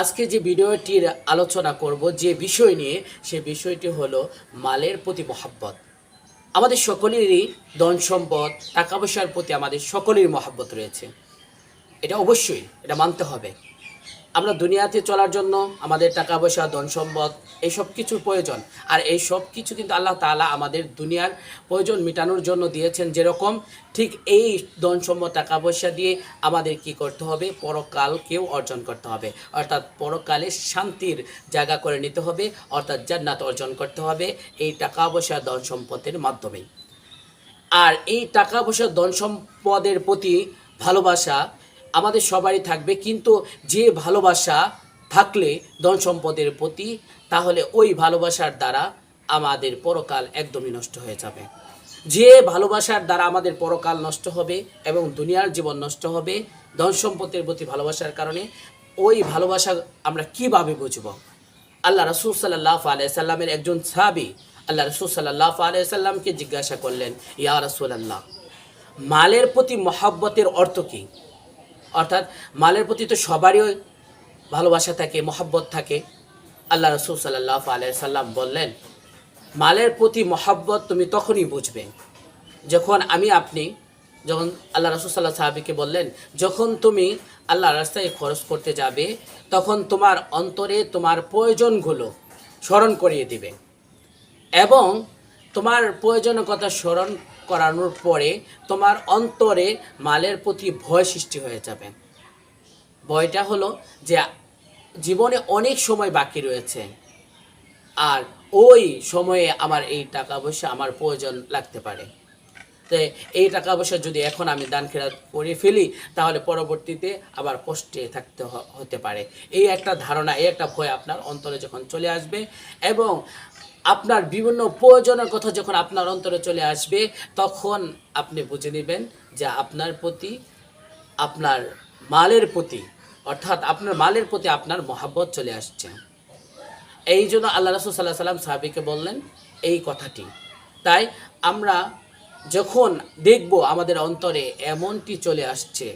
আজকে যে ভিডিওটির আলোচনা করব, যে বিষয় নিয়ে, সে বিষয়টি হলো মালের প্রতি মহাব্বত। আমাদের সকলেরই ধন সম্পদ, টাকা পয়সার প্রতি আমাদের সকলেরই মহাব্বত রয়েছে। এটা অবশ্যই, এটা মানতে হবে। আমরা দুনিয়াতে চলার জন্য, আমাদের টাকা পয়সা ধন সম্পদ এই সব কিছুর প্রয়োজন। আর এই সব কিছু কিন্তু আল্লাহ তাআলা আমাদের দুনিয়ার প্রয়োজন মেটানোর জন্য দিয়েছেন যেরকম ঠিক এই ধন সম্পদ টাকা পয়সা দিয়ে আমাদের কি করতে হবে? পরকালকেও অর্জন করতে হবে। অর্থাৎ পরকালে শান্তির জায়গা করে নিতে হবে, অর্থাৎ জান্নাত অর্জন করতে হবে এই টাকা পয়সা ধন সম্পদের মাধ্যমে আর এই টাকা পয়সা ধন সম্পদের প্রতি ভালোবাসা আমাদের সবারই থাকবে, কিন্তু যে ভালোবাসা থাকলে ধন সম্পদের প্রতি, তাহলে ওই ভালোবাসার দ্বারা আমাদের পরকাল একদমই নষ্ট হয়ে যাবে। যে ভালোবাসার দ্বারা আমাদের পরকাল নষ্ট হবে এবং দুনিয়ার জীবন নষ্ট হবে, ধন সম্পদের প্রতি ভালোবাসার কারণে, ওই ভালোবাসা আমরা কীভাবে বুঝব? আল্লাহ রসুল সাল্লাহ আলাইসাল্লামের একজন সাবি আল্লাহ রসুল সাল্লাহ আলাইসাল্লামকে জিজ্ঞাসা করলেন, ইয়া রসুল আল্লাহ মালের প্রতি মহাব্বতের অর্থ কী? অর্থাৎ মালের প্রতি তো সবারই ভালোবাসা থাকে, মহাব্বত থাকে। আল্লাহ রসুল সাল্লাহ আলাইসাল্লাম বললেন, মালের প্রতি মহাব্বত তুমি তখনই বুঝবে যখন আমি আপনি যখন আল্লাহ রসুল সাল্লাহ সাহাবিকে বললেন, যখন তুমি আল্লাহ রাস্তায় খরচ করতে যাবে, তখন তোমার অন্তরে তোমার প্রয়োজনগুলো স্মরণ করিয়ে দিবে এবং তোমার প্রয়োজনের কথা স্মরণ করানোর পরে তোমার অন্তরে মালের প্রতি ভয় সৃষ্টি হয়ে যাবে। ভয়টা হলো যে জীবনে অনেক সময় বাকি রয়েছে আর ওই সময়ে আমার এই টাকা পয়সা আমার প্রয়োজন লাগতে পারে। তো এই টাকা পয়সা যদি এখন আমি দান খেরাত করে ফেলি, তাহলে পরবর্তীতে আবার কষ্টে থাকতে হতে পারে। এই একটা ধারণা, এই একটা ভয় আপনার অন্তরে যখন চলে আসবে এবং আপনার বিভিন্ন প্রয়োজনের কথা যখন আপনার অন্তরে চলে আসবে, তখন আপনি বুঝে নেবেন যে আপনার প্রতি, আপনার মালের প্রতি, অর্থাৎ আপনার মালের প্রতি আপনার মহাব্বত চলে আসছে। এই জন্য আল্লাহ রসুল সাল্লাহ সাল্লাম সাহাবিকে বললেন এই কথাটি। তাই আমরা যখন দেখব আমাদের অন্তরে এমনটি চলে আসছে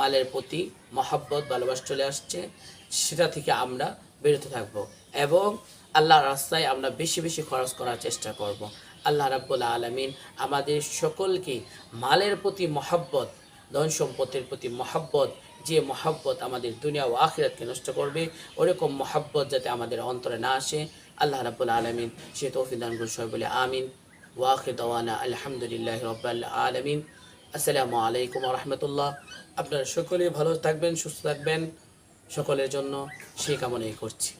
মালের প্রতি মহাব্বত, ভালোবাসা চলে আসছে, সেটা থেকে আমরা বিরত থাকব এবং আল্লাহর রাস্তায় আমরা বেশি বেশি খরচ করার চেষ্টা করব। আল্লাহ রাব্বুল আলমিন আমাদের সকলকে মালের প্রতি মহাব্বত, ধন সম্পদের প্রতি মহাব্বত, যে মহাব্বত আমাদের দুনিয়া ও আখিরাতকে নষ্ট করবে, ওরকম মহাব্বত যাতে আমাদের অন্তরে না আসে। আল্লাহ রাব্বুল আলমিন সে তৌফিক দান করুন সবাই বলে আমিন। ওয়াখির দওয়ানা আলহামদুলিল্লাহ রব্বাল আলমিন। আসসালামু আলাইকুম রহমতুল্লাহ আপনারা সকলেই ভালো থাকবেন সুস্থ থাকবেন। সকলের জন্য সেই কামনাই করছি।